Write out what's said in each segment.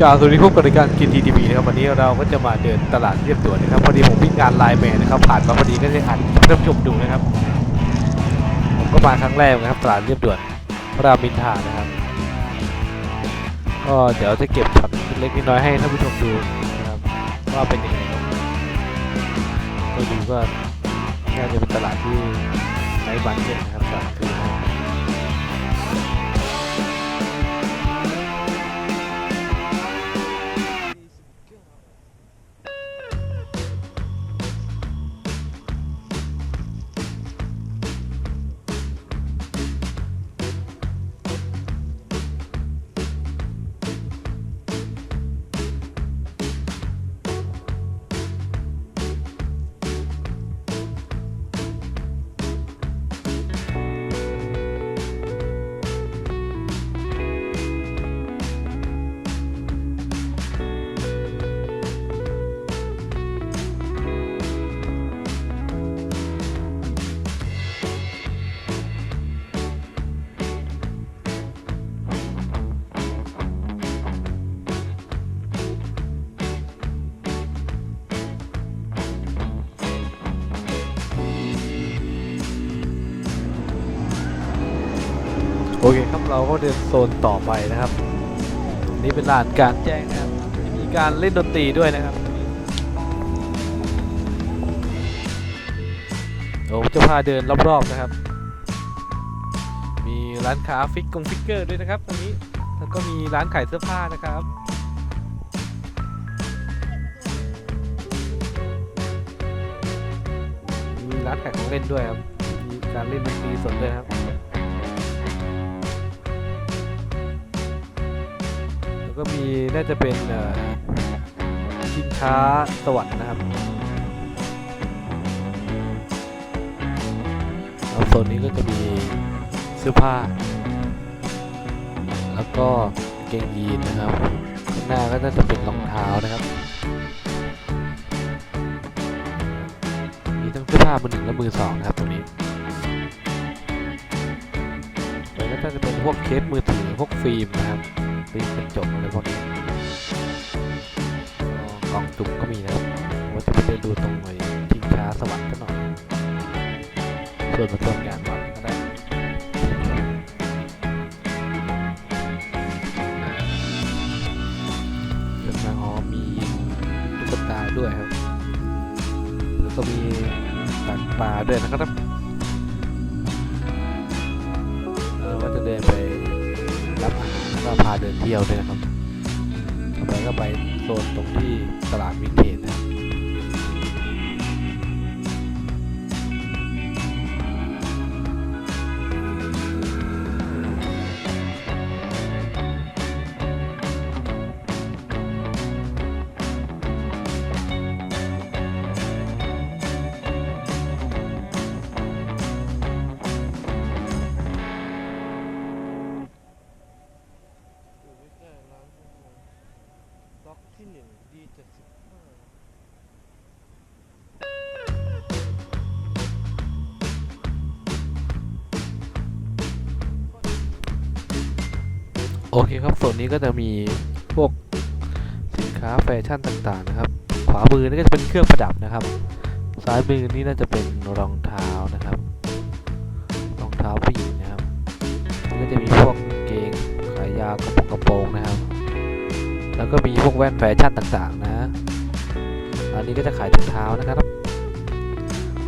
กล่าวสวัสดีพบกับรายการกินทีทีวีนะครับวันนี้เราก็จะมาเดินตลาดเรียบด่วนนะครับพอดีผมวิ่งงานไลน์แมนนะครับผ่านมาพอดีก็เลยอัดให้ท่านผู้ชมดูนะครับ ผมก็มาครั้งแรกนะครับตลาดเรียบด่วนพระรามอินทรานะครับก็เดี๋ยวจะเก็บช็อตเล็กน้อยให้ท่านผู้ชมดูนะครับว่าเป็นยังไงครับก็ดูก็น่าจะเป็นตลาดที่ไร้บันเก็ตนะครับตลาดคือ เราก็เดินโซนต่อไปนะครับ นี่เป็นลานการแจ้งนะครับ มีการเล่นดนตรีด้วยนะครับเดี๋ยวผมจะพาเดินรอบๆนะครับ มีร้านค้าฟิกกงฟิกเกอร์ด้วยนะครับตรงนี้ แล้วก็มีร้านขายเสื้อผ้านะครับมีร้านขายของเล่นด้วยครับ มีการเล่นดนตรีสดด้วยครับ ก็มีน่าจะเป็นชิงช้าสวรรค์นะครับแล้วโซนนี้ก็จะมีเสื้อผ้า แล้วก็เกงยีนนะครับข้างหน้าก็น่าจะเป็นรองเท้านะครับมีทั้งเสื้อผ้ามือหนึ่งและมือสองนะครับตรงนี้แล้วก็จะเป็นพวกเคสมือถือพวกฟิล์มนะครับ ฟิล์มกระจกอะไรพวกนี้กล่องจุ่มก็มีนะครับว่าจะไปเดินดูตรงไอ้ชิงช้าสวรรค์กันหน่อยส่วนมาส่วนงานวัดก็ได้เรื่องราอ๋อมีตุ๊กตาด้วยครับ แล้วก็มีตักปลาด้วยนะครับ เดินเที่ยวด้วยนะครับต่อไปก็ไปโซนตรงที่ตลาดวินเท โอเคครับส่วนนี้ก็จะมีพวกสินค้าแฟชั่นต่างๆนะครับ ขวามือนี่ก็จะเป็นเครื่องประดับนะครับ ซ้ายมือนี่น่าจะเป็นรองเท้านะครับ รองเท้าผู้หญิงนะครับแล้วก็จะมีพวกเกงขายาวกระโปรงกระโปรงนะครับ แล้วก็มีพวกแว่นแฟชั่นต่างๆนะอันนี้ก็จะขายถุงเท้านะครับ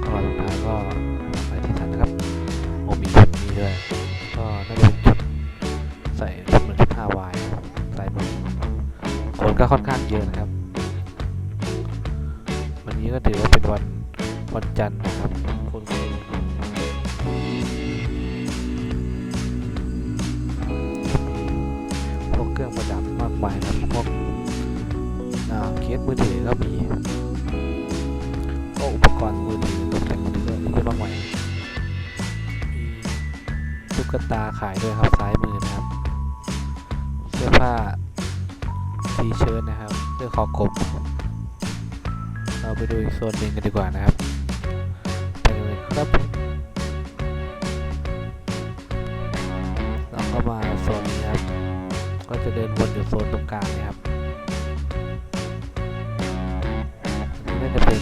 ก็รองเท้าก็ขายที่สันนะครับโอ้มีชุดนี้ด้วยก็น่าจะเป็นชุดใส่ ก็ค่อนข้างเยอะนะครับ วันนี้ก็ถือว่าเป็นวันวันจันทร์นะครับคนเพวกเครื่องประดับมากมายนะครับพวกอ่าเคสมือถือก็มีก็อุปกรณ์มือถือตกแต่งมือถือเยอะมากมายตุ๊กตาขายด้วยครับซ้ายมือนะครับ เสื้อผ้าีเชิญนะครับเสื้อคอกลมเราไปดูอีกโซนหนึ่งกันดีกว่านะครับไปเลยครับเราก็มาโซนนี้ครับ ก็จะเดินวนอยู่โซนตรงกลางนะครับน่าจะเป็น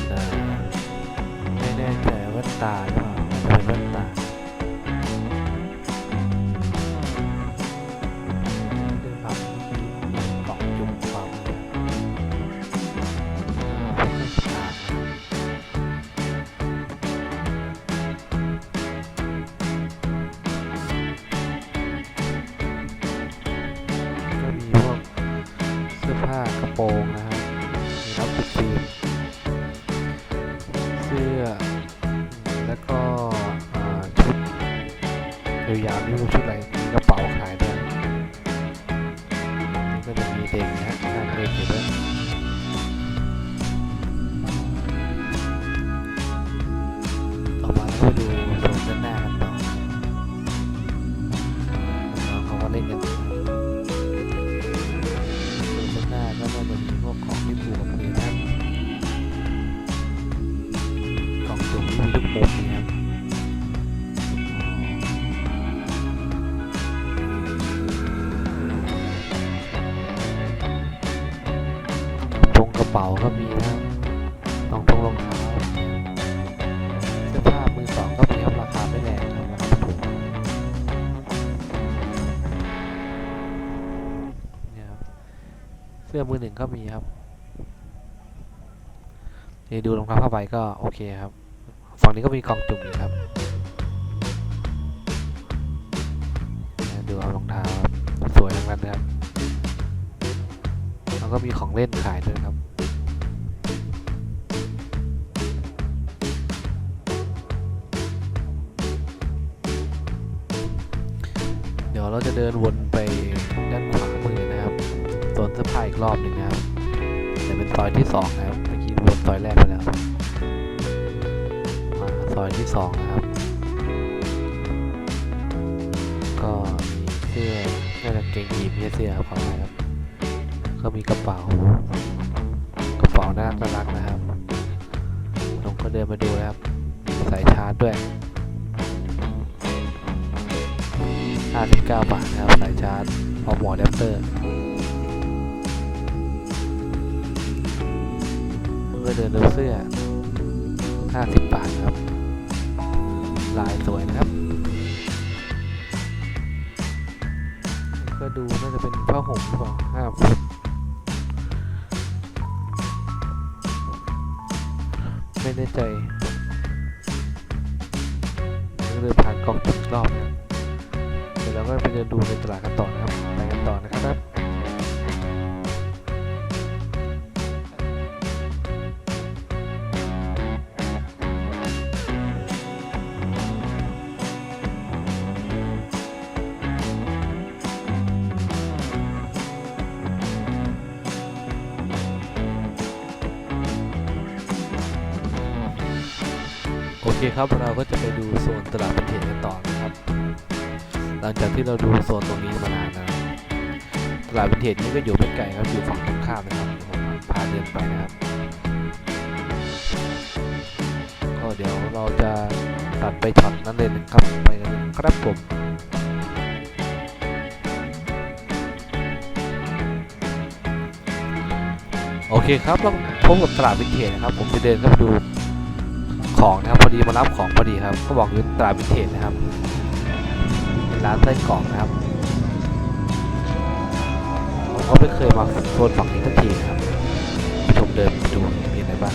ไม่แน่ใจว่าตาหรือเปล่า แล้วก็ชุดยาวๆนี่ชุดอะไร งก็มีครับนี่ดูรองเท้าผ้าใบก็โอเคครับ ฝั่งนี้ก็มีกล่องจุ่มอีกครับดูเอารองเท้าสวยทั้งนั้นนะครับแล้วก็มีของเล่นขายด้วยครับเดี๋ยวเราจะเดินวนไปด้าน นเสื้อผ้าอีกรอบหนึ่งนะครับแต่เป็นซอยที่สองนะครับเมื่อกี้วนซอยแรกไปแล้วมาซอยที่สองนะครับ ก็มีเสื้อเสื้อกางเกงยีนส์ไม่ใช่เสื้อครับขออภัยครับ ก็มีกระเป๋ากระเป๋าน่ารักน่ารักนะครับผมก็เดินมาดูนะครับสายชาร์จด้วย59บาทนะครับสายชาร์จพอมหมอแดปเตอร์ เดินดูเสื้อ 50 บาทครับ ลายสวยนะครับ ก็ดูน่าจะเป็นผ้าห่มหรือเปล่าห้าฟุตไม่แน่ใจก็เลยผ่านกล่องจุดรอบนะเดี๋ยวเราก็ไปเดินดูในตลาดกันต่อนะครับ ไปกันต่อนะครับ เคครับเราก็จะไปดูโซนตลาดประเทศกันต่อนะครับ หลังจากที่เราดูโซนตรงนี้มานานนะตลาดวินเทจนี่ก็อยู่ไม่ไกลครับอยู่ฝั่งตรงข้ามนะครับผมพาเดินไปนะครับก็เดี๋ยวเราจะตัดไปช็อตนั้นเลยนะครับไปกันครับผมโอเคครับเราพบกับตลาดวินเทจนะครับ ผมจะเดินเข้าไปดู ของนะครับพอดีมารับของพอดีครับ ก็บอกอยู่ตลาดวินเทจนะครับเป็นร้านไส้กรอกนะครับผมก็ไม่เคยมาโซนฝั่งนี้สักทีนะครับชมเดินดูมีอะไรบ้าง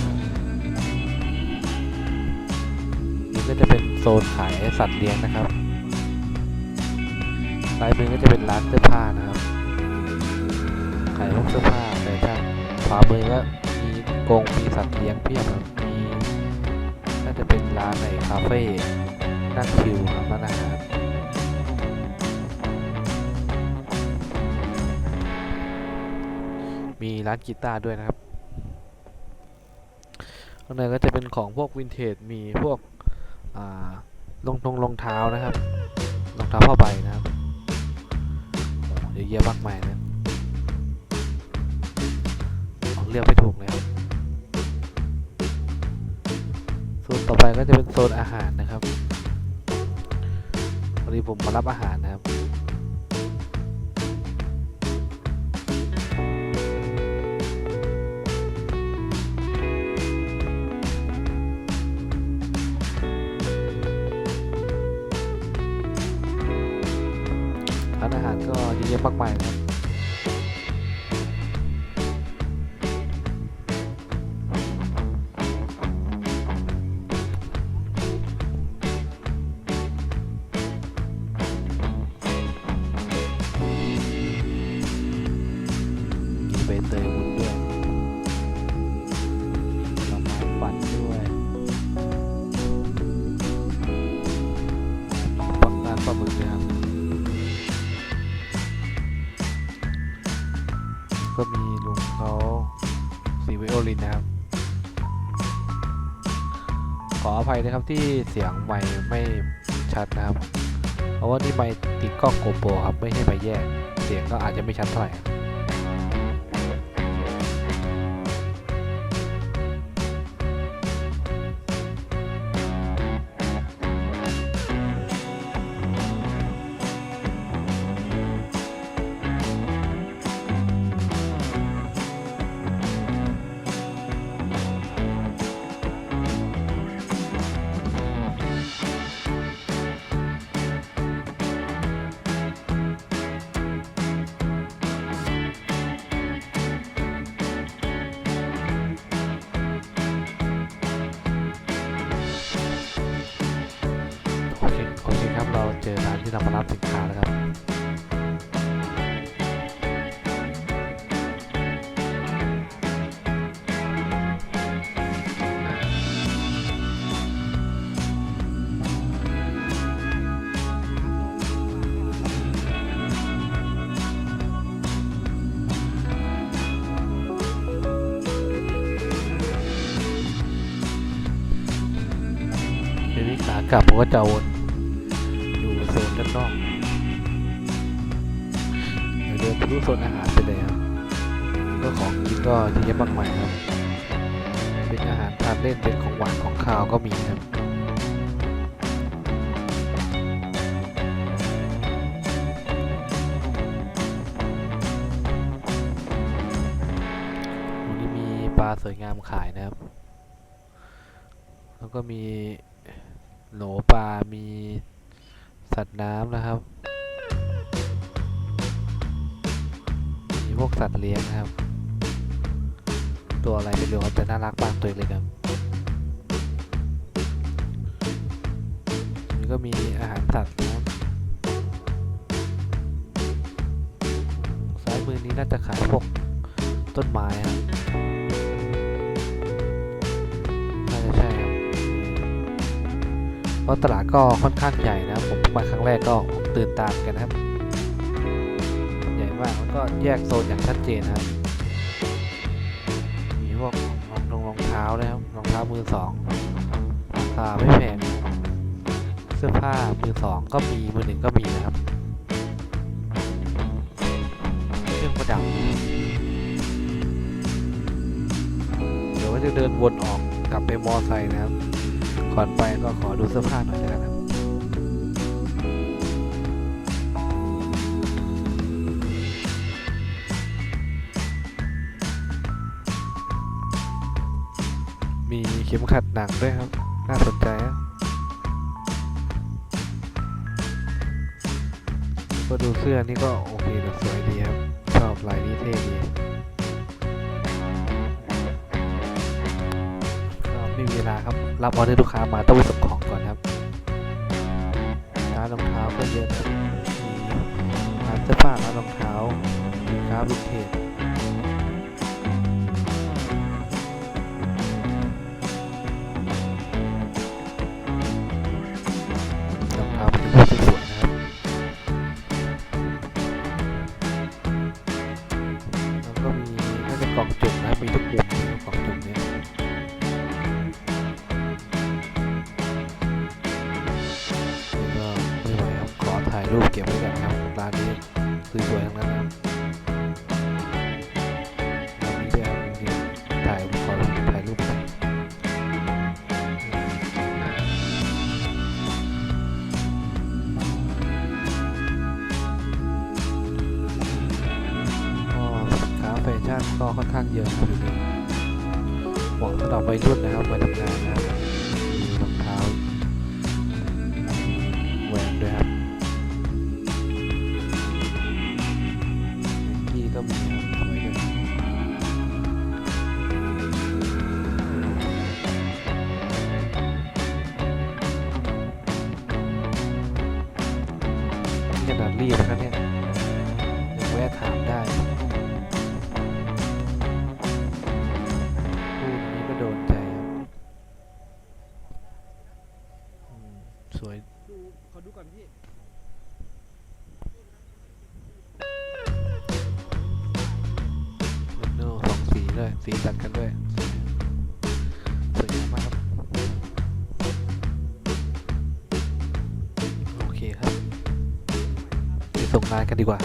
นี่ก็จะเป็นโซนขายสัตว์เลี้ยงนะครับซ้ายมือก็จะเป็นร้านเสื้อผ้านะครับขายพวกเสื้อผ้าแฟชั่นขวามือก็มีกรงมีสัตว์เลี้ยงเพียบครับ จะเป็นร้านในคาเฟ่นั่งชิลครับร้านอาหารมีร้านกีตาร์ด้วยนะครับข้างในก็จะเป็นของพวกวินเทจมีพวกอ่ารองทงรองเท้านะครับรองเท้าผ้าใบนะครับเยอะแยะมากมายนะเลือกไม่ถูกเลย ต่อไปก็จะเป็นโซนอาหารนะครับวันนี้ผมมารับอาหารนะครับร้านอาหารก็เยอะแยะมากมายครับ ก็มีลุงเขาสีไวโอลินนะครับ ขออภัยนะครับที่เสียงไม่ไม่ชัดนะครับ เพราะว่านี่ไม่ติดกล้องโกโปรครับ ไม่ใช่ไม่แยกเสียงก็อาจจะไม่ชัดเท่าไหร่ กลับผมก็จะวนอยู่โซนด้านนอกเดินทะลุโซนอาหารไปเลยครับก็ของกินก็เยอะแยะมากมายครับ เป็นอาหารทานเล่นเป็นของหวานของข้าวก็มีครับวันนี้มีปลาสวยงามขายนะครับ แล้วก็มี หลปลามีสัตว์น้ำนะครับ มีพวกสัตว์เลี้ยงนะครับ ตัวอะไรไม่รู้ครับแต่น่ารักมากตัวเลยครับนี่ก็มีอาหารสัตว์นะครับซ้ายมือนี้น่าจะขายพวกต้นไม้ครับน่าจะใช่ รับเพราะตลาดก็ค่อนข้างใหญ่นะครับผมมาครั้งแรกก็ตื่นตามกันนะครับ ใหญ่มากแล้วก็แยกโซนอย่างชัดเจนนะครับมีพวกรองรองรองเท้านะครับรองเท้ามือสองราคาไม่แพงเสื้อผ้ามือสองก็มีมือหนึ่งก็มีนะครับเครื่องประดับเดี๋ยวก็จะเดินวนออกกลับไปมอไซค์นะครับ ก่อนไปก็ขอดูเสื้อผ้าหน่อยแล้วกันครับมีเข็มขัดหนังด้วยครับ น่าสนใจครับก็ดูเสื้อนี่ก็โอเคสวยดีครับ ชอบลายนี้เท่ดี ไม่มีเวลาครับ รับออเดอร์ลูกค้ามาต้องไปส่งของก่อนครับร้านรองเท้าก็เยอะนะมีร้านเสื้อผ้าร้านรองเท้าสินค้าวินเทจ ก็ค่อนข้างเยอะอยู่นี้หมาะสำหรับวัรุ่นนะครับไปทำงานนะรมีรองเท้าแหวนด้วยครับนี่ก็มีทำไว้ด้วยขนาดรีบนะเนี่ย ส่งงานกันดีกว่า